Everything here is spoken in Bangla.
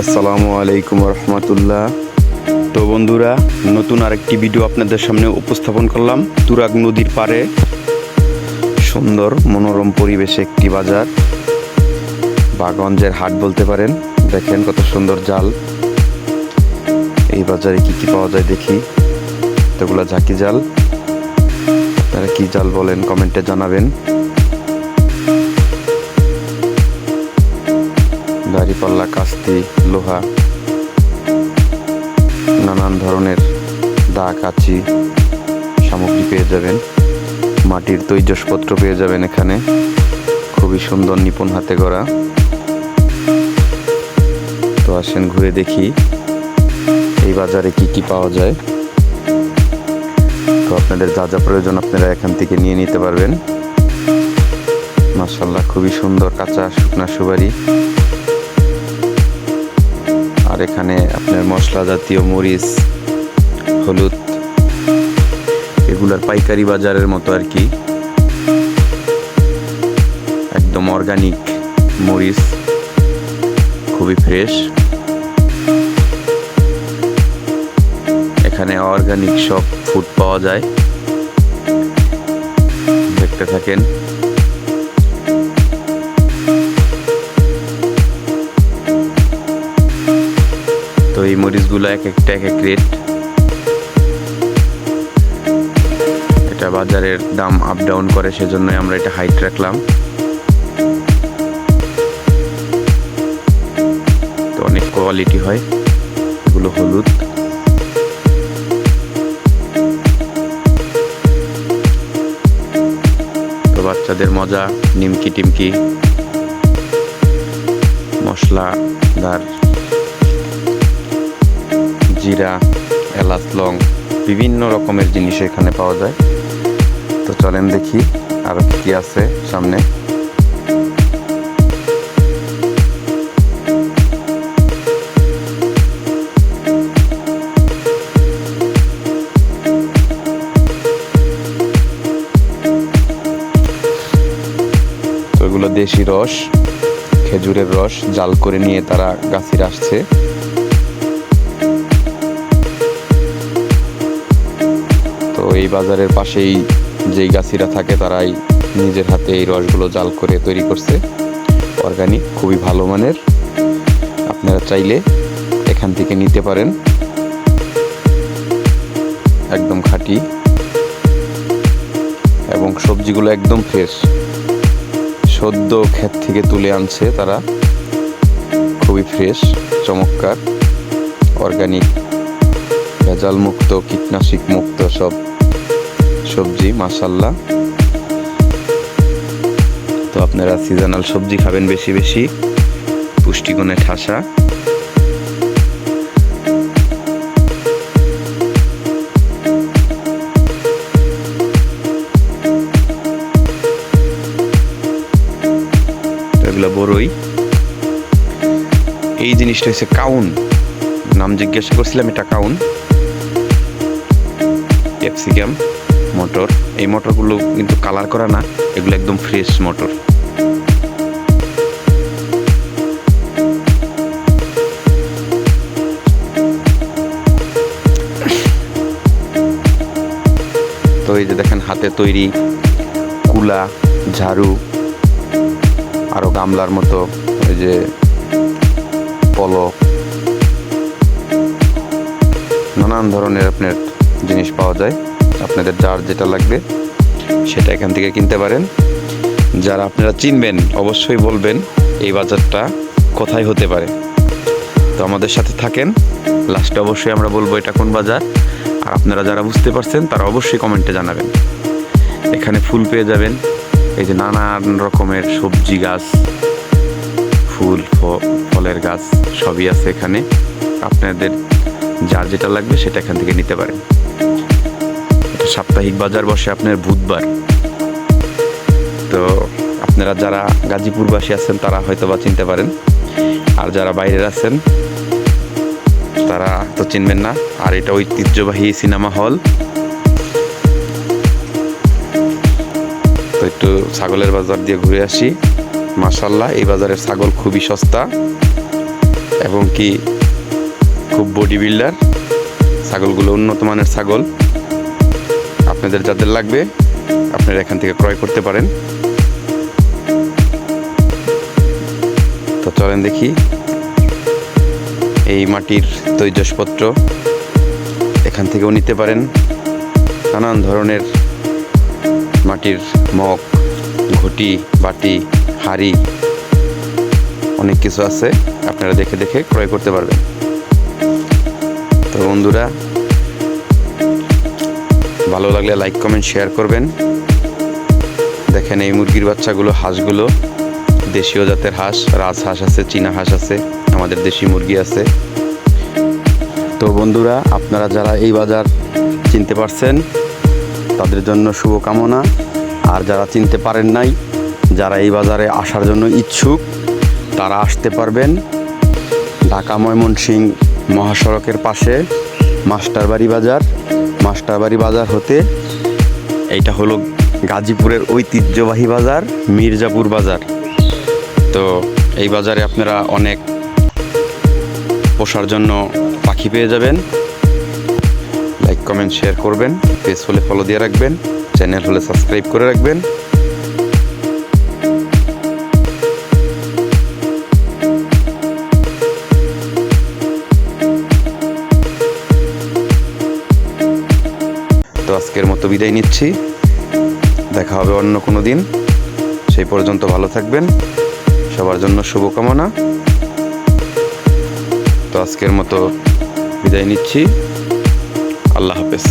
আসসালামু আলাইকুম রহমতুল্লাহ। তো বন্ধুরা, নতুন আরেকটি ভিডিও আপনাদের সামনে উপস্থাপন করলাম। তুরাগ নদীর পাড়ে সুন্দর মনোরম পরিবেশে একটি বাজার। বাগঞ্জের হাট বলতে পারেন। দেখেন কত সুন্দর জাল। এই বাজারে কি কি পাওয়া যায় দেখি। এগুলা ঝাঁকি জাল। তারা কি জাল বলেন কমেন্টে জানাবেন। দাড়িপাল্লা কাস্তি লোহা, নানান ধরনের দা কাচি সামগ্রী পেয়ে যাবেন। মাটির তৈজসপত্র পেয়ে যাবেন এখানে। খুবই সুন্দর নিপুণ হাতে গড়া। তো আসেন ঘুরে দেখি এই বাজারে কি কি পাওয়া যায়। তো আপনাদের যা যা প্রয়োজন আপনারা এখান থেকে নিয়ে নিতে পারবেন। মার্শাল্লাহ খুবই সুন্দর কাঁচা, শুকনা আর এখানে আপনার মশলা জাতীয় মরিচ, হলুদ, এগুলার পাইকারি বাজারের মতো আর কি। একদম অর্গানিক মরিচ, খুবই ফ্রেশ এখানে অর্গানিক সব ফুড পাওয়া যায়। দেখতে থাকেন। তো এই মরিচগুলো এক একটা, এক এক রেট এটা বাজারের দাম আপ ডাউন করে, সেজন্যই আমরা এটা হাইট রাখলাম। তো অনেক কোয়ালিটি হয়, এগুলো হলুদ। তো বাচ্চাদের মজা নিমকি টিমকি মশলাদার জিরা, এলাচ, লং বিভিন্ন রকমের জিনিস এখানে পাওয়া যায়। তো চলেন দেখি আরও কি আছে সামনে। তো এগুলো দেশি রস, খেজুরের রস, জাল করে নিয়ে তারা গাছির আসছে। এই বাজারের পাশেই যেই গাছিরা থাকে তারাই নিজের হাতে এই রসগুলো জাল করে তৈরি করছে। অর্গানিক খুবই ভালো মানের। আপনারা চাইলে এখান থেকে নিতে পারেন। একদম খাঁটি। এবং সবজিগুলো একদম ফ্রেশ সদ্য ক্ষেত থেকে তুলে আনছে তারা। খুবই ফ্রেশ চমৎকার। অর্গানিক ভেজাল মুক্ত কীটনাশক মুক্ত সব। সবজি মাসাল্লাহ তো আপনারা সিজনাল সবজি খাবেন বেশি বেশি। পুষ্টিগুণে ঠাসা। এগুলো বড়ই। এই জিনিসটা হচ্ছে কাউন। নাম জিজ্ঞাসা করছিলাম, এটা কাউন। ক্যাপসিকাম। মটর এই মোটরগুলো কিন্তু কালার করা না, এগুলো একদম ফ্রেশ মোটর তো এই যে দেখেন হাতে তৈরি কুলা, ঝাড়ু, আরও গামলার মতো ওই যে পলক নানান ধরনের আপনার জিনিস পাওয়া যায়। আপনাদের যার যেটা লাগবে, সেটা এখান থেকে কিনতে পারেন। যারা আপনারা চিনবেন, অবশ্যই বলবেন এই বাজারটা কোথায় হতে পারে। তো আমাদের সাথে থাকেন। লাস্টে অবশ্যই আমরা বলব এটা কোন বাজার। আর আপনারা যারা বুঝতে পারছেন, তারা অবশ্যই কমেন্টে জানাবেন। এখানে ফুল পেয়ে যাবেন। এই যে নানান রকমের সবজি গাছ, ফুল ফলের গাছ সবই আছে এখানে। আপনাদের যার যেটা লাগবে, সেটা এখান থেকে নিতে পারেন। সাপ্তাহিক বাজার বসে আপনার বুধবার। তো আপনারা যারা গাজীপুরবাসী আছেন, তারা হয়তো বা চিনতে পারেন। আর যারা বাইরের আছেন, তারা তো চিনবেন না। আর এটা ঐতিহ্যবাহী সিনেমা হল। তো একটু ছাগলের বাজার দিয়ে ঘুরে আসি। মাসাল্লাহ এই বাজারের ছাগল খুবই সস্তা এবং কি খুব বডি বিল্ডার। ছাগলগুলো উন্নত মানের ছাগল। আপনাদের যাদের লাগবে, আপনারা এখান থেকে ক্রয় করতে পারেন। তো চলেন দেখি। এই মাটির তৈজসপত্র এখান থেকেও নিতে পারেন। নানান ধরনের মাটির মগ, ঘটি, বাটি, হাড়ি, অনেক কিছু আছে। আপনারা দেখে দেখে ক্রয় করতে পারবেন। তো বন্ধুরা ভালো লাগলে লাইক কমেন্ট শেয়ার করবেন। দেখেন এই মুরগির বাচ্চাগুলো, হাঁসগুলো, দেশীয় জাতের হাঁস রাজহাঁস আছে, চীনা হাঁস আছে, আমাদের দেশি মুরগি আছে। তো বন্ধুরা, আপনারা যারা এই বাজার চিনতে পারছেন, তাদের জন্য শুভকামনা। আর যারা চিনতে পারেন নাই, যারা এই বাজারে আসার জন্য ইচ্ছুক, তারা আসতে পারবেন। ঢাকা ময়মনসিং মহাসড়কের পাশে। মাস্টারবাড়ি বাজার। মাস্টারবাড়ি বাজার হতে এইটা হলো গাজীপুরের ঐতিহ্যবাহী বাজার, মির্জাপুর বাজার। তো এই বাজারে আপনারা অনেক পোষার জন্য পাখি পেয়ে যাবেন। লাইক, কমেন্ট, শেয়ার করবেন। পেজ হলে ফলো দিয়ে রাখবেন। চ্যানেল হলে সাবস্ক্রাইব করে রাখবেন। মতো বিদায় নিচ্ছি। দেখা হবে অন্য কোনো দিন। সেই পর্যন্ত ভালো থাকবেন। সবার জন্য শুভকামনা। তো আজকের মতো বিদায় নিচ্ছি। আল্লাহ হাফেজ।